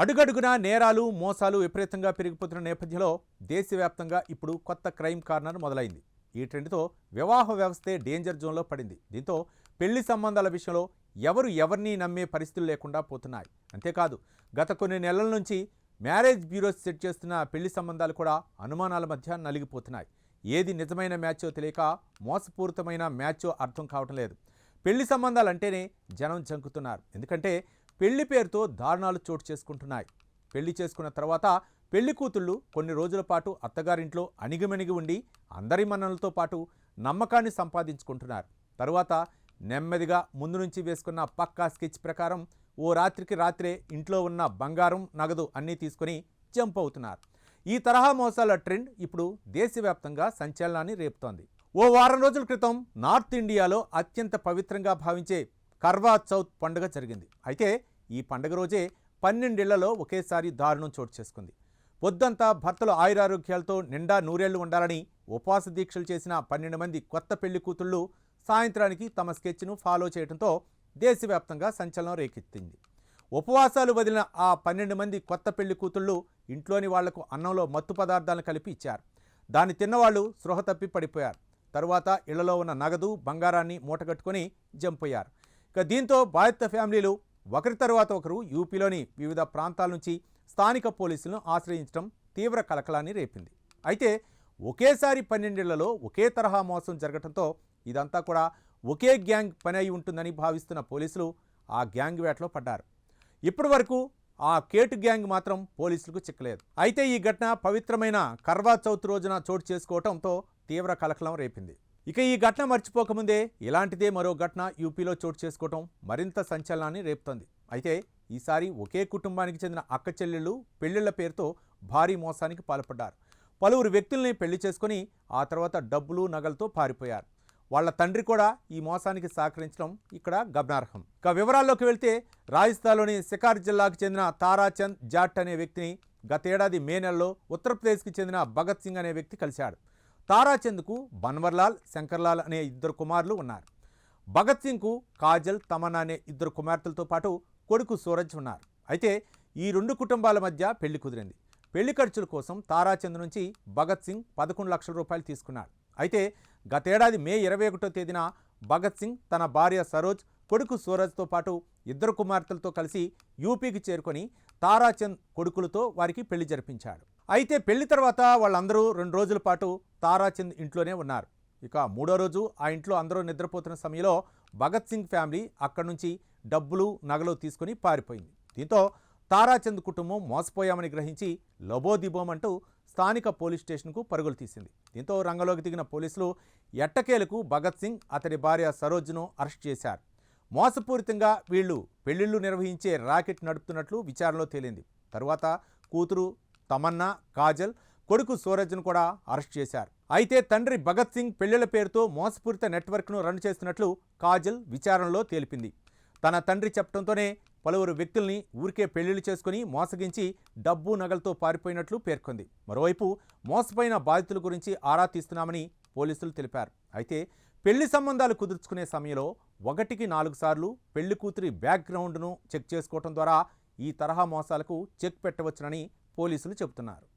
అడుగడుగునా నేరాలు మోసాలు విపరీతంగా పెరిగిపోతున్న నేపథ్యంలో దేశవ్యాప్తంగా ఇప్పుడు కొత్త క్రైమ్ కార్నర్ మొదలైంది. ఈ ట్రెండ్తో వివాహ వ్యవస్థే డేంజర్ జోన్లో పడింది. దీంతో పెళ్ళి సంబంధాల విషయంలో ఎవరు ఎవరిని నమ్మే పరిస్థితులు లేకుండా పోతున్నాయి. అంతేకాదు గత కొన్ని నెలల నుంచి మ్యారేజ్ బ్యూరోస్ సెట్ చేస్తున్న పెళ్ళి సంబంధాలు కూడా అనుమానాల మధ్య నలిగిపోతున్నాయి. ఏది నిజమైన మ్యాచో తెలియక మోసపూరితమైన మ్యాచో అర్థం కావటం లేదు. పెళ్ళి సంబంధాలు అంటేనే జనం జంకుతున్నారు. ఎందుకంటే పెళ్ళి పేరుతో దారుణాలు చోటు చేసుకుంటున్నాయి. పెళ్ళి చేసుకున్న తర్వాత పెళ్ళి కూతుళ్ళు కొన్ని రోజుల పాటు అత్తగారింట్లో అణిగిమణిగి ఉండి అందరి మన్నలతో పాటు నమ్మకాన్ని సంపాదించుకుంటున్నారు. తరువాత నెమ్మదిగా ముందు నుంచి వేసుకున్న పక్కా స్కెచ్ ప్రకారం ఓ రాత్రికి రాత్రే ఇంట్లో ఉన్న బంగారం నగదు అన్నీ తీసుకొని జంప్ అవుతున్నారు. ఈ తరహా మోసాల ట్రెండ్ ఇప్పుడు దేశవ్యాప్తంగా సంచలనాన్ని రేపుతోంది. ఓ వారం రోజుల క్రితం నార్త్ ఇండియాలో అత్యంత పవిత్రంగా భావించే కర్వా చౌత్ పండుగ జరిగింది. అయితే ఈ పండుగ రోజే పన్నెండేళ్ళలో ఒకేసారి దారుణం చోటు చేసుకుంది. పొద్దంతా భర్తలు ఆయురారోగ్యాలతో నిండా నూరేళ్ళు ఉండాలని ఉపవాస దీక్షలు చేసిన పన్నెండు మంది కొత్త పెళ్ళి కూతుళ్ళు సాయంత్రానికి తమ స్కెచ్ను ఫాలో చేయడంతో దేశవ్యాప్తంగా సంచలనం రేకెత్తింది. ఉపవాసాలు వదిలిన ఆ పన్నెండు మంది కొత్త పెళ్ళి కూతుళ్ళు ఇంట్లోని వాళ్ళకు అన్నంలో మత్తు పదార్థాలను కలిపి ఇచ్చారు. దాన్ని తిన్నవాళ్ళు స్పృహ తప్పి పడిపోయారు. తరువాత ఇళ్ళలో ఉన్న నగదు బంగారాన్ని మూటగట్టుకొని జంపోయారు. ఇక దీంతో బాధిత ఫ్యామిలీలు ఒకరి తర్వాత ఒకరు యూపీలోని వివిధ ప్రాంతాల నుంచి స్థానిక పోలీసులను ఆశ్రయించడం తీవ్ర కలకలాన్ని రేపింది. అయితే ఒకేసారి పన్నెండేళ్ళలో ఒకే తరహా మోసం జరగడంతో ఇదంతా కూడా ఒకే గ్యాంగ్ పని అయి ఉంటుందని భావిస్తున్న పోలీసులు ఆ గ్యాంగ్ వేటలో పడ్డారు. ఇప్పటి వరకు ఆ కేటు గ్యాంగ్ మాత్రం పోలీసులకు చిక్కలేదు. అయితే ఈ ఘటన పవిత్రమైన కర్వా చౌత్ రోజున చోటు చేసుకోవడంతో తీవ్ర కలకలం రేపింది. ఇక ఈ ఘటన మర్చిపోకముందే ఇలాంటిదే మరో ఘటన యూపీలో చోటు చేసుకోవటం మరింత సంచలనాన్ని రేపుతోంది. అయితే ఈసారి ఒకే కుటుంబానికి చెందిన అక్క చెల్లెళ్ళు పెళ్ళిళ్ళ పేరుతో భారీ మోసానికి పాల్పడ్డారు. పలువురు వ్యక్తుల్ని పెళ్ళి చేసుకొని ఆ తర్వాత డబ్బులు నగలతో పారిపోయారు. వాళ్ళ తండ్రి కూడా ఈ మోసానికి సహకరించడం ఇక్కడ గమనార్హం. ఇక వివరాల్లోకి వెళ్తే రాజస్థాన్లోని సికార్ జిల్లాకు చెందిన తారాచంద్ జాట్ అనే వ్యక్తిని గతేడాది మే నెలలో ఉత్తరప్రదేశ్కి చెందిన భగత్ సింగ్ అనే వ్యక్తి కలిశాడు. తారాచంద్కు బన్వర్లాల్ శంకర్లాల్ అనే ఇద్దరు కుమారులు ఉన్నారు. భగత్ సింగ్కు కాజల్ తమన్నా అనే ఇద్దరు కుమార్తెలతో పాటు కొడుకు సూరజ్ ఉన్నారు. అయితే ఈ రెండు కుటుంబాల మధ్య పెళ్ళి కుదిరింది. పెళ్ళి ఖర్చుల కోసం తారాచంద్ నుంచి భగత్ సింగ్ పదకొండు లక్షల రూపాయలు తీసుకున్నాడు. అయితే గతేడాది మే ఇరవై ఒకటో తేదీన భగత్ సింగ్ తన భార్య సరోజ్ కొడుకు సూరజ్తో పాటు ఇద్దరు కుమార్తెలతో కలిసి యూపీకి చేరుకొని తారాచంద్ కొడుకులతో వారికి పెళ్ళి జరిపించాడు. అయితే పెళ్ళి తర్వాత వాళ్ళందరూ రెండు రోజుల పాటు తారాచంద్ ఇంట్లోనే ఉన్నారు. ఇక మూడో రోజు ఆ ఇంట్లో అందరూ నిద్రపోతున్న సమయంలో భగత్ సింగ్ ఫ్యామిలీ అక్కడి నుంచి డబ్బులు నగలు తీసుకుని పారిపోయింది. దీంతో తారాచంద్ కుటుంబం మోసపోయామని గ్రహించి లబోదిబోమంటూ స్థానిక పోలీస్ స్టేషన్కు పరుగులు తీసింది. దీంతో రంగంలోకి దిగిన పోలీసులు ఎట్టకేలకు భగత్ సింగ్ అతడి భార్య సరోజ్ను అరెస్ట్ చేశారు. మోసపూరితంగా వీళ్ళు పెళ్ళిళ్ళు నిర్వహించే రాకెట్ నడుపుతున్నట్లు విచారణలో తేలింది. తరువాత కూతురు తమన్నా కాజల్ కొడుకు సూరజ్ను కూడా అరెస్ట్ చేశారు. అయితే తండ్రి భగత్ సింగ్ పెళ్ళిళ్ళ పేరుతో మోసపూరిత నెట్వర్క్ను రన్ చేస్తున్నట్లు కాజల్ విచారణలో తేలిపింది. తన తండ్రి చెప్పడంతోనే పలువురు వ్యక్తుల్ని ఊరికే పెళ్ళిళ్ళు చేసుకుని మోసగించి డబ్బు నగలతో పారిపోయినట్లు పేర్కొంది. మరోవైపు మోసపోయిన బాధితుల గురించి ఆరా తీస్తున్నామని పోలీసులు తెలిపారు. అయితే పెళ్ళి సంబంధాలు కుదుర్చుకునే సమయంలో ఒకటికి నాలుగు సార్లు పెళ్ళి కూతురి బ్యాక్గ్రౌండ్ను చెక్ చేసుకోవడం ద్వారా ఈ తరహా మోసాలకు చెక్ పెట్టవచ్చునని పోలీసులు చెబుతున్నారు.